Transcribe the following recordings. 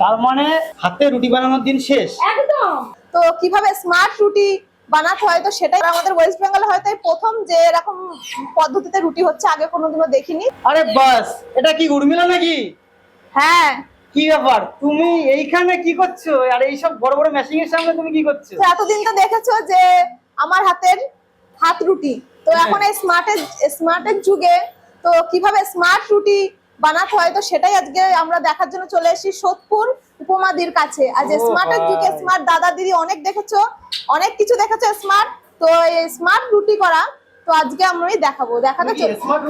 তার মানে হাতে রুটি বানানোর দিন শেষ। একদম। তো কীভাবে স্মার্ট রুটি বানাতে হয় তো সেটাই আমাদের ওয়েস্ট বেঙ্গলে হয়তো প্রথম যে এরকম পদ্ধতিতে রুটি হচ্ছে আগে কোনোদিনও দেখিনি। আরে বাস এটা কি উর্মিলা নাকি? হ্যাঁ। কি ব্যাপার? তুমি এইখানে কি করছ? আর এইসব বড় বড় মেশিং এর সামনে তুমি কি করছ? এতদিন তো দেখেছ যে আমার হাতের হাত রুটি। তো এখন এই স্মার্টের স্মার্টের যুগে তো কীভাবে স্মার্ট রুটি বানাতে হয় তো সেটাই আজকে আমরা দেখার জন্য চলে এসেছি সোদপুর উপমাদির কাছে। আজ স্মার্টের যুগে স্মার্ট দাদা দিদি অনেক দেখেছ অনেক কিছু দেখেছ স্মার্ট তো এই স্মার্ট রুটি করা তো আজকে আমরাই দেখাবো। দেখাতে চলে স্মার্ট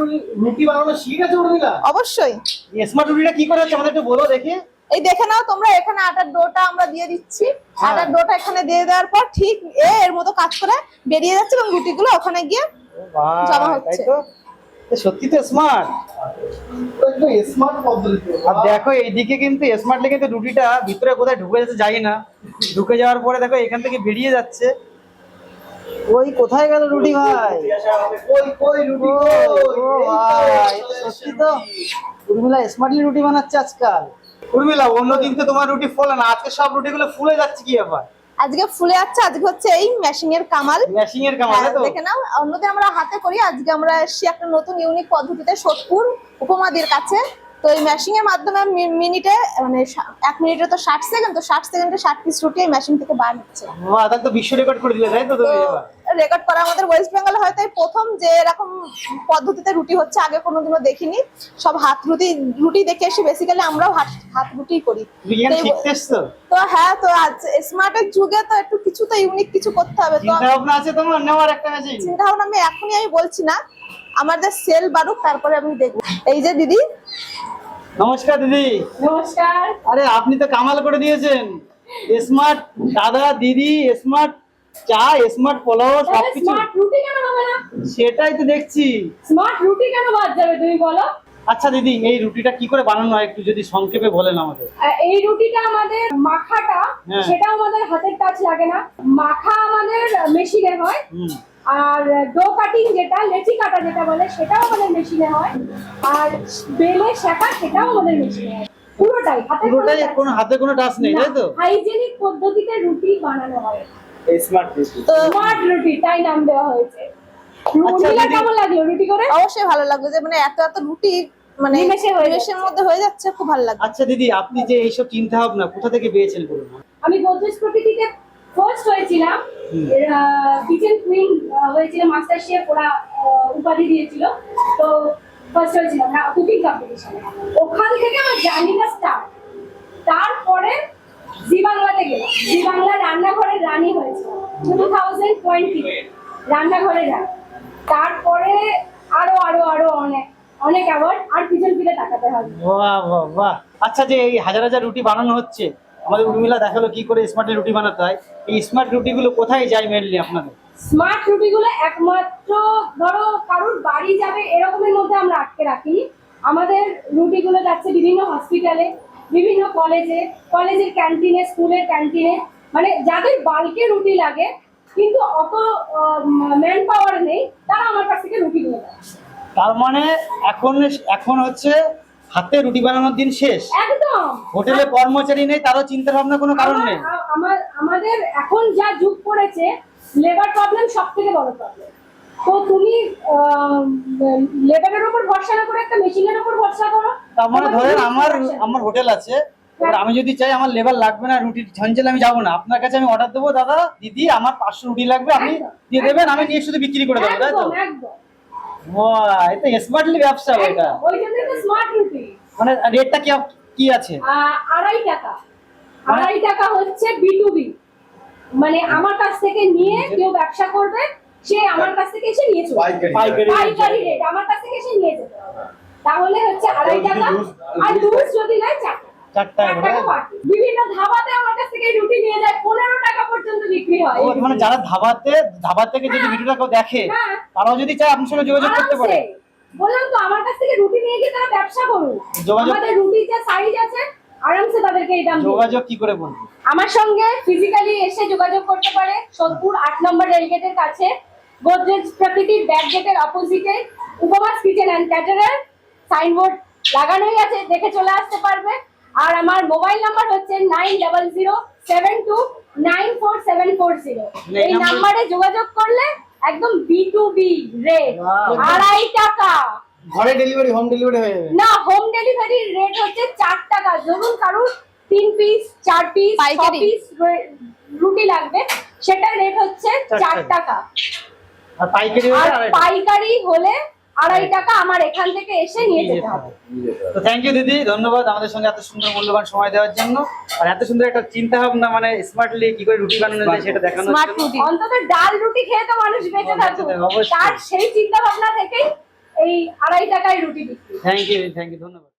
রুটি বানানো শিখে গেছো উর্মিলা অবশ্যই স্মার্ট রুটিটা কি করে হচ্ছে আমাদের একটু বলো দেখি। এই দেখে নাও তোমরা এখানে আটার ডোটা আমরা দিয়ে দিচ্ছি। হ্যাঁ। আটার ডোটা এখানে দিয়ে দেওয়ার পর ঠিক এর মতো কাজ করে বেরিয়ে যাচ্ছে এবং রুটিগুলো ওখানে গিয়ে জমা হচ্ছে। তো? সত্যি তো স্মার্ট আর দেখো এইদিকে কিন্তু স্মার্ট লেগে কিন্তু রুটিটা ভিতরে কোথায় ঢুকে যাচ্ছে যাই না। ঢুকে যাওয়ার পরে দেখো এখান থেকে বেরিয়ে যাচ্ছে। ওই কোথায় গেল রুটি ভাই? তো সত্যি তো। উর্মিলা স্মার্টলি রুটি বানাচ্ছে আজকাল। উর্মিলা অন্যদিন তো তোমার রুটি ফলে না আজকে সব রুটিগুলো ফুলে যাচ্ছে কি ব্যাপার? আজকে ফুলে যাচ্ছে আজকে হচ্ছে এই মেশিং এর কামাল। মেশিং এর কামাল হ্যাঁ, তো? দেখে নাও অন্যদিন আমরা হাতে করি আজকে আমরা এসেছি একটা নতুন ইউনিক পদ্ধতিতে সোদপুর উপমাদির কাছে। তো এই মেশিং এর মাধ্যমে মিনিটে মানে এক মিনিটে তো ষাট সেকেন্ড তো ষাট সেকেন্ডে ষাট পিস রুটি এই মেশিন থেকে বার হচ্ছে। তো বিশ্ব রেকর্ড করে দিলে তাই তো তো রেকর্ড করা আমাদের ওয়েস্ট বেঙ্গলে হয়তো প্রথম যে এরকম পদ্ধতিতে রুটি হচ্ছে আগে কোনোদিনও দেখিনি। সব হাত রুটি রুটি দেখে এসে বেসিক্যালি আমরাও হাত হাত রুটি করি। তো হ্যাঁ তো আজ স্মার্টের যুগে তো একটু কিছু তো ইউনিক কিছু করতে হবে। তো চিন্তা ভাবনা আছে তোমার? নেওয়ার একটা চিন্তা ভাবনা আমি এখনই আমি বলছি না। আমাদের সেল বাড়ুক তারপরে আমি দেখব। এই যে দিদি নমস্কার দিদি। নমস্কার। আরে আপনি তো কামাল করে দিয়েছেন। স্মার্ট দাদা দিদি স্মার্ট চা স্মার্ট পোলাও সবকিছু। স্মার্ট রুটি কেন হবে না? সেটাই তো দেখছি। স্মার্ট রুটি কেন বাদ যাবে তুমি বলো? আচ্ছা দিদি এই রুটিটা কি করে বানানো হয় একটু যদি সংক্ষেপে বলেন আমাদের? এই রুটিটা আমাদের মাখাটা হ্যাঁ। সেটা আমাদের হাতের কাজ লাগে না। মাখা আমাদের মেশিনে হয়। আর ডো কাটিং যেটা লেচি কাটা যেটা বলে সেটাও আমাদের মেশিনে হয়। আর বেলে শেখা সেটাও আমাদের মেশিনে হয়। পুরোটাই হাতে পুরোটাই কোনো হাতে কোনো টাচ নেই তাই তো? হাইজেনিক পদ্ধতিতে রুটি বানানো হয়। স্মার্ট রুটি তো স্মার্ট রুটি তাই নাম দেওয়া হয়েছে। আচ্ছা, রুটিটা কেমন লাগল রুটি করে? অবশ্যই ভালো লাগবে যে মানে এত এত রুটি মানে হয়ে নিমেষের মধ্যে হয়ে যাচ্ছে খুব ভালো আচ্ছা দিদি আপনি যে এইসব চিন্তা ভাবনা কোথা থেকে পেয়েছেন বলুন? আমি গোদরেজ প্রকৃতিতে ফার্স্ট হয়েছিলাম। কিচেন কুইন হয়েছিল মাস্টার শেফ ওরা উপাধি দিয়েছিল। তো ফার্স্ট হয়েছিলাম কুকিং কম্পিটিশনে ওখান থেকে আমার জার্নিটা স্টার্ট তারপরে জি বাংলাতে গেলাম। জি বাংলা রান্নাঘরের রানী হয়েছিল। টু থাউজেন্ড টোয়েন্টি রান্নাঘরে রানী। তারপরে আরও আরও আরও অনেক অনেক অ্যাওয়ার্ড আর পিছন ফিরে তাকাতে হবে। বাহ বাহ বাহ। আচ্ছা যে এই হাজার হাজার রুটি বানানো হচ্ছে, আমাদের উর্মিলা দেখাল কি করে স্মার্ট রুটি বানাতে হয়। এই স্মার্ট রুটিগুলো কোথায় যায় মেনলি আপনাদের? স্মার্ট রুটিগুলো একমাত্র ধরো কারোর বাড়ি যাবে এরকমের মধ্যে আমরা আটকে রাখি আমাদের রুটিগুলো যাচ্ছে বিভিন্ন হসপিটালে বিভিন্ন কলেজে কলেজের ক্যান্টিনে স্কুলের ক্যান্টিনে মানে যাদের বালকে রুটি লাগে কিন্তু অত ম্যান পাওয়ার নেই তারা আমার কাছ থেকে রুটি নিয়ে। যায় তার মানে এখন এখন হচ্ছে হাতে রুটি বানানোর দিন শেষ। একদম। হোটেলে কর্মচারী নেই তারও চিন্তা ভাবনা কোনো কারণ নেই। আমার আমাদের এখন যা যুগ পড়েছে লেবার প্রবলেম সব থেকে বড় প্রবলেম তো তুমি লেবারের উপর ভরসা না করে একটা মেশিনের উপর ভরসা করো। মানে তোমার ধরেন আমার আমার হোটেল আছে। এবার আমি যদি চাই আমার লেবার লাগবে না রুটির ঝঞ্ঝালে আমি যাব না। আপনার কাছে আমি অর্ডার দেবো দাদা দিদি আমার পাঁচশো রুটি লাগবে আপনি দিয়ে দেবেন আমি নিয়ে শুধু বিক্রি করে দেবো তাই তো? এটা স্মার্টলি ব্যবসা এটা। মানে রেটটা কি আছে? আড়াই টাকা। মানে- আড়াই টাকা হচ্ছে বি টু বি মানে আমার কাছ থেকে নিয়ে কেউ ব্যবসা করবে সে আমার কাছ থেকে এসে নিয়ে চলবে পাইকারি পাইকারি। পাইকারি রেট আমার কাছ থেকে এসে নিয়ে যেতে হবে তাহলে হচ্ছে আড়াই টাকা আর লুজ যদি নেয় চার। বিভিন্ন ধাবাতে আমার কাছ থেকে রুটি নিয়ে যায় পনেরো টাকা পর্যন্ত বিক্রি হয়। মানে যারা ধাবাতে ধাবা থেকে যদি ভিডিওটা কেউ দেখে হ্যাঁ। তারাও যদি চায় আপনার সঙ্গে যোগাযোগ করতে পারে। বললাম তো আমার কাছ থেকে রুটি নিয়ে গিয়ে তারা ব্যবসা করুন যোগাযোগ- আমাদের রুটির যে সাইজ আছে আরামসে তাদেরকে এই দাম যোগাযোগ কি করে বলব? আমার সঙ্গে ফিজিক্যালি এসে যোগাযোগ করতে পারে সোদপুর আট নম্বর রেলগেটের কাছে। গোদরেজ প্রকৃতির ব্যাক গেটের অপোজিটে উপমাস কিচেন অ্যান্ড ক্যাটারার সাইনবোর্ড লাগানোই আছে দেখে চলে আসতে পারবে। আর আমার মোবাইল নাম্বার হচ্ছে nine double zero seven two nine four seven four zero এই নাম্বারে যোগাযোগ করলে একদম বি টু বি রেট আড়াই টাকা। ঘরে ডেলিভারি হোম ডেলিভারি হয়ে যাবে না হোম ডেলিভারির রেট হচ্ছে চার টাকা ধরুন কারুর তিন পিস চার পিস ছ পাইকারি? পিস রুটি লাগবে সেটার রেট হচ্ছে চার চার টাকা। টাকা আর পাইকারি হলে আড়াই টাকা। পাইকারি হলে আড়াই টাকা আমার এখান থেকে এসে নিয়ে যেতে হবে। তো থ্যাংক ইউ দিদি ধন্যবাদ আমাদের সঙ্গে এত সুন্দর মূল্যবান সময় দেওয়ার জন্য আর এত সুন্দর একটা চিন্তা ভাবনা মানে স্মার্টলি কি করে রুটি বানানো যায় সেটা দেখানোর স্মার্ট জন্য। রুটি অন্তত ডাল রুটি খেয়ে তো মানুষ বেঁচে থাকুক তার সেই চিন্তা ভাবনা থেকেই এই আড়াই টাকায় রুটি বিক্রি। থ্যাংক ইউ থ্যাংক ইউ ধন্যবাদ।